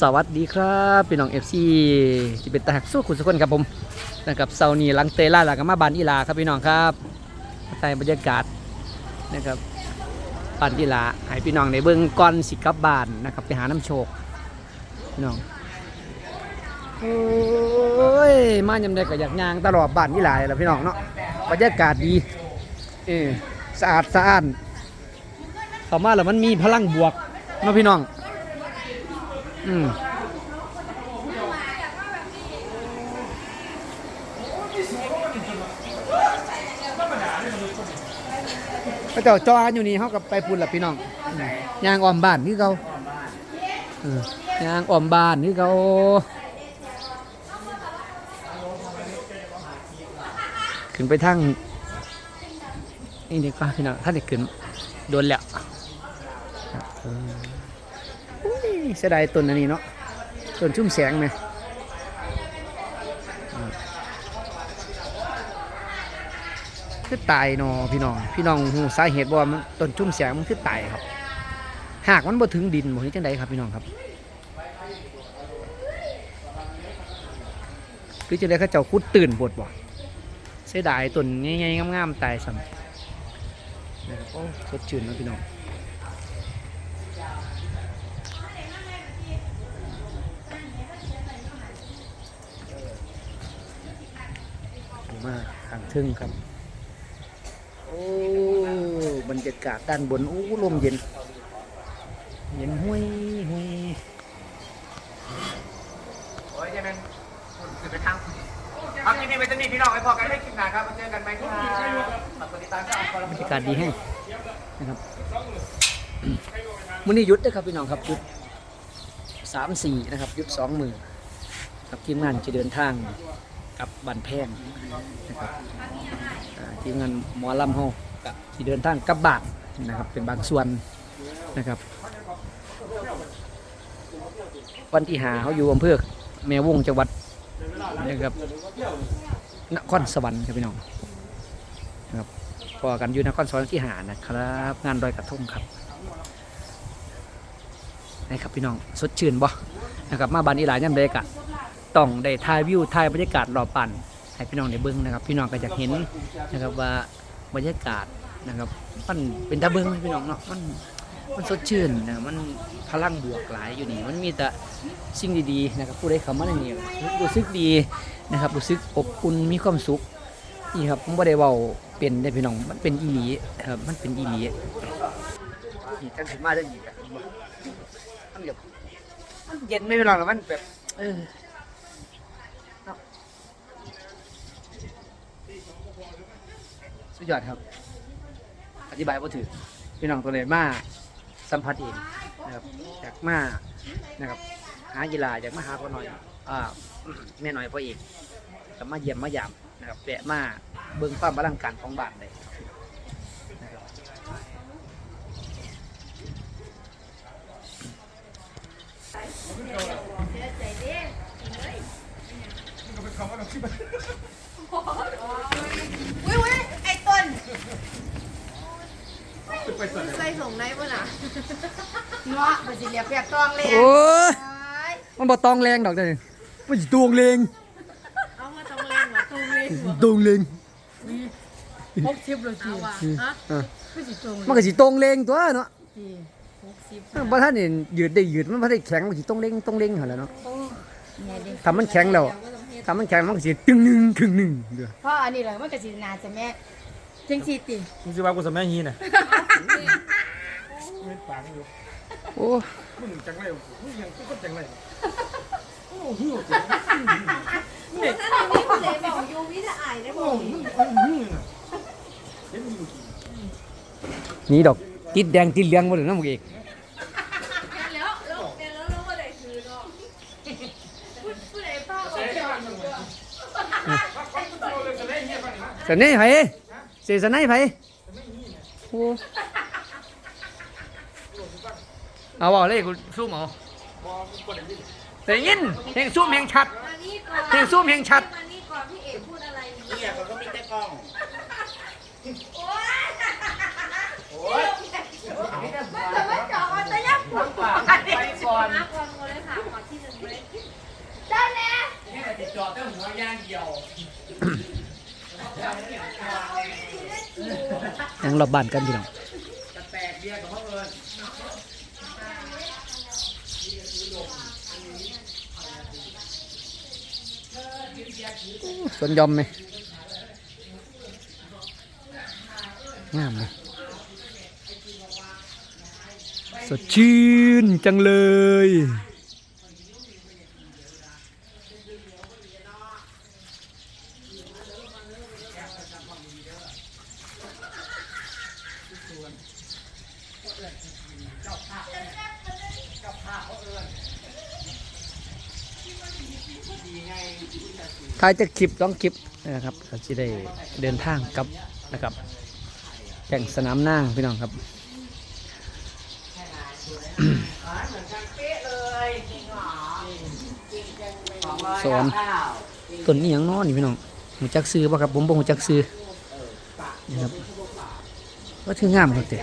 สวัสดีครับพี่น้องเอฟซีที่เป็นตาหักสู้คุณสุกคนครับผมนะครับเสาร์นี้หลังเตล่าหลังมาบานอีลาครับพี่น้องครับใต้บรรยากาศนะครับบานอีลาให้พี่น้องในเบื้องก่อนสิกับบานนะครับไปหาน้ำโชคพี่น้องโอ้ยมายำได้ก็อยากยางตลอดบานอีลาแหล้วพี่น้องเนาะบรรยากาศดีเออสะอาดสะอานเข้ามาแล้วมันมีพลังบวกเนาะพี่น้อง อืมก็เจ้าจอนอยู่นี่เขากับไปปุ่นละพี่น้องอยางอ้อมบ้านนี่เขาอยางอ้อมบ้านนี่เขาขึ้นไปทางนี่ดีกว่าพี่น้องถ้าเด็กขึ้นโดนแล้ว เสียดายต้นอันนี้เนาะต้นชุ่มแสงไหมคือตายเนาะพี่น้อง พี่น้องหูสาเหตุบ่ว่ามันต้นชุ่มแสงมันคือตายครับ หากมันบ่ถึงดินบ่เฮ็ดจังไดครับพี่น้องครับคือจังไดเขาเจ้าคุดตื่นบดบ่เสียดายต้นใหญ่ๆงามๆตายซ้ำนะครับโอ้สดชื่นเนาะพี่น้อง มา ทางทึ่งครับ โอ้บรรยากาศด้านบน โอ้ลมเย็น เย็นห้วยห้วยโอ้ยยังไงคุณคือไปทางคุณเอาคลิปนี้ไปจะมีพี่น้องไปพอกันไม่คลิปหนาครับมาเจอกันไหมครับฝากกดติดตามช่องของเราบรรยากาศดีแห้งนะครับมื้อนี้หยุดนะครับพี่น้องครับหยุดสามสี่นะครับหยุดสองมือกับทีมงานจะเดินทาง กับบันแพงนะครับทีมงานหมอลำเฮากับที่เดินทางกับบานนะครับเป็นบางส่วนนะครับ วันที่หาเขาอยู่อำเภอแม่วงจังหวัดนะครับนครสวรรค์ครับพี่น้องนะครับพอกันอยู่นครสวรรค์ที่หานะครับ งานดอยกระทงครับนะครับพี่น้องสดชื่นบ่นะครับมาบานอีหลายย่ำเด็กอะ ต้องได้ถ่ายวิวถ่ายบรรยากาศรอบปั่นให้พี่น้องได้เบิ้งนะครับ พี่น้องก็อยากเห็นนะครับว่าบรรยากาศนะครับ มันเป็นตาเบิ้งพี่น้องเนาะมันมันสดชื่นนะมันพลังบวกหลายอยู่นี่ มันมีแต่สิ่งดีๆนะครับผู้ใดเข้ามาในนี้รู้สึกดีนะครับรู้สึกอบอุ่นมีความสุขนี่ครับผมบ่ได้เว้าเป็นได้พี่น้อง มันเป็นอีหลีครับมันเป็นอีหลีนี่จังสิมาได้อีกอะมันแบบมันเย็นไม่เป็นไรหรอกมันแบบเออเนาะ สุดยอดครับ อธิบายบ่ถือพี่น้องตัวเลยมาสัมผัสเองนะครับจากมานะครับหากีฬาจากมาหาพ่อหน่อยอ่าแม่หน่อยพ่อเอกกับมาเยี่ยมมายามนะครับแวะมาเบิ่งความอลังการของบ้านเลยนะครับอุ้ยอุ้ยไอ้ต้น ใส่ส่งได้ป่ะน่ะเนาะมันสิเรียกแบบตองเลยโอ้ยเอ้ยมันบ่ตองแรงดอกเด้อมันสิตวงเลงเอามาตองเล่นเหรอตองเล่นเหรอตวงเลงหกสิบเลยจีฮะอะไม่สิตรงมันก็สิตวงเลงตัวเนาะจีหกสิบบ่ทันนี่ยืดได้ยืดมันบ่ได้แข็งมันสิตวงเลงตวงเลงหั่นแหละเนาะเนี่ยดิถ้ามันแข็งแล้วถ้ามันแข็งมันก็สิตึงหนึงครึ่งหนึงเด้อเพราะอันนี้เลยมันก็สินาจะแม่ จังสีติมึงจะว่ากูสมัยฮีน่ะโอ้มึงจังไรมึงยังกูก็จังไรนี่คุณเลยบอกยูวิจะอายได้บอกนี่ดอกติดแดงติดเหลืองบ่ได้นำเอกแล้วแล้วแล้วแล้วว่าได้คือเนาะพูดพูดไอ้ป้าบอกสนให้ไผ เสียสนให้ไผโอ้เอาบอกเลยกูซูมเอาแต่ยินเพลงซูมเพลงชัด มานี่ก่อนเพลงซูมเพลงชัด มานี่ก่อนพี่เอกพูดอะไรนี่เนี่ยเขาก็มีแต่กล้อง โอ๊ยมันจะไม่จอดมันจะยับปวดปาก ไปก่อน มาก่อนเลยค่ะขอที่ ติดจอดแต่หัวย่างเดียว ยัง รอบบ้านกันพี่น้องสวนยอมไหมงามเลยสดชื่นจังเลย ถ่ายจากคลิปต้องคลิปนะครับเราจะได้เดินทางกลับนะครับแข่งสนามนางพี่น้องครับสอนต้นนี้ยังนอนนี่พี่น้องหูจักซื้อป่ะครับผมบ่หูจักซื้อนี่ครับว่าถึงงามครับเตะ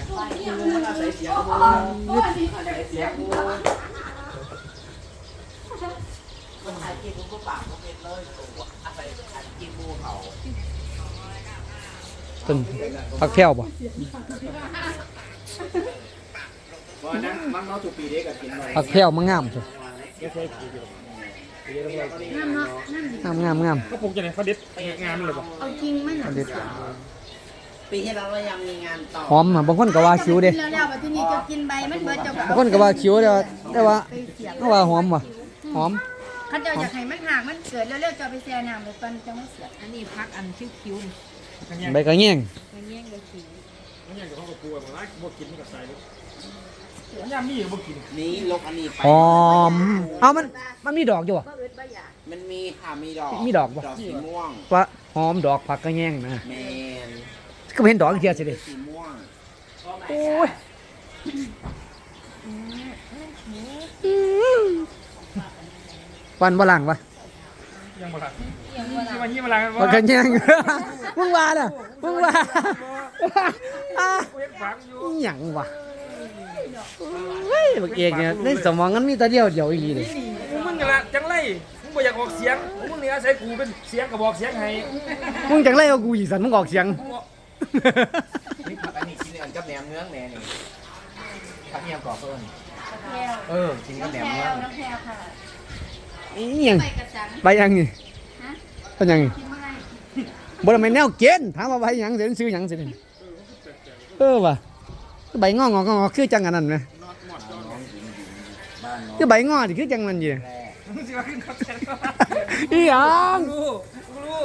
ต้นผักแพรวป่ะวันนั้นมันน้องจูปีเด็กกับกินไปผักแพรวมันงามเถอะงามงามงามก็ปลูกจะไหนเขาเด็ดงานมันเลยป่ะเอาจริงมั้ยอันนี้ปีที่แล้วเรายังมีงานต่อหอมอะบางคนก็ว่าคิ้วเด้แล้วแล้วที่นี่จะกินใบมันเบิดจะบางคนก็ว่าคิ้วแต่ว่าแต่ว่าแต่ว่าหอมว่ะหอม เขาจะอยากให้มันห่างมันเกิดแล้วๆจะไปแช่น้ำเลยตอนจะไม่เสียอันนี้พักอันคิ้วคิ้วนี่ใบกระเงี้ยงมันแย่งเลยคิ้วมันอย่างกับเขากับปูมันไล่บวกินมันกับใส่เลยมันยามมีบวกินนี้ลกอันนี้ไปหอม เอามันมันมีดอกอยู่อะมันมีค่ะมีดอกมีดอกปะดอกสีม่วงว่าหอมดอกผักกระเงี้ยงนะแมนก็บ่เห็นดอกเทียสิเด้สีม่วงโอ้ย วันบลังวะยังบ่ทันที่วันนี้มาล้างผักกระเงี้ยงมึงว่าน่ะมึงว่าอะเว้นฝังอยู่อิหยังวะเฮ้ยบักเอกเนี่ยในสมองมันมีแตัวเดียวเดียวอีหลีเลยมึงกันละจังไรมึงบ่อยากออกเสียงมึงเนี่ยใส่กูเป็นเสียงกระบอกเสียงให้มึงจังไรเอากูอีกสันมึงออกเสียงนี่ผักอันนี้กินอันกับแหนมเนื้อแหนนี่ผักเนียมกรอบเพิ่นแก้วเออกินกับแหนมแก้เนื้อว น้ำแก้วค่ะนี่ยังไปกระสังใบยังนี่ฮะเป็นยังนี่กินไม่บ่ได้แม่นแนวเกณฑ์ถามว่าใบหยังสิซื้อหยังสินี่เออว่ะใบงององอคือจังอันนั้นไหมคือใบงอนี่คือจังมันอยู่มึงสิมาขึ้นคอนเสิร์ตอีหยังรู้รู้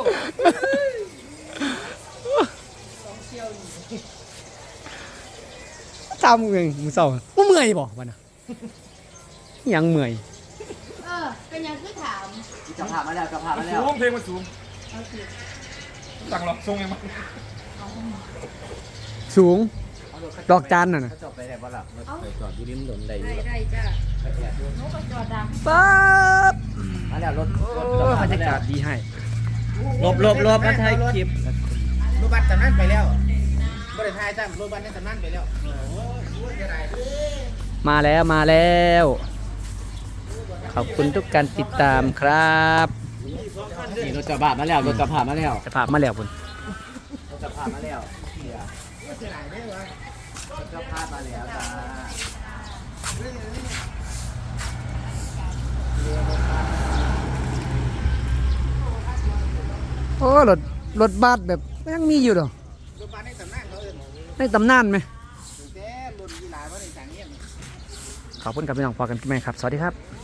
ตามมึงมึงเศร้าบ่เมื่อยบ่บัดน่ะอิหยังเมื่อย เออเป็นยังคือถามจะผ่ามาแล้วจะผ่ามัมานแล้วสูงเพลงมันสูงสั่งหรอกทรงยังมันสูง ดอกจานน่ะนะเขาจบไปไหนบ้างล่ะไปจอดอยู่ริมถนนใดอยู่ได้ได้จ้ะไปแอบดูนกกระจอดำป๊บมาแล้วรถรถโอ้บรรยากาศดีให้ลบลบลบมาถ่ายคลิปรูปบัตรตำนานไปแล้วบริษัทจ้างรูปบัตรในตำนานไปแล้ว มาแล้วมาแล้วข อบคุณทุกการติดตามครับนี่รถกระบะมาแล้วรถกระบะมาแล้วจะพามาแล้วพุ่นรถกระบะมาแล้วเสียรถกระบะมาแล้วจ้าโอ้รถรถบัสแบบยังมีอยู่ดอกรูปบัตรในตำนานเขาเอิ้นในตำนานไหมแต่รุ่นยีหลายว่าในสังเงียบขอบคุณครับพี่น้องพอกันไหมครับ สวัสดีครับส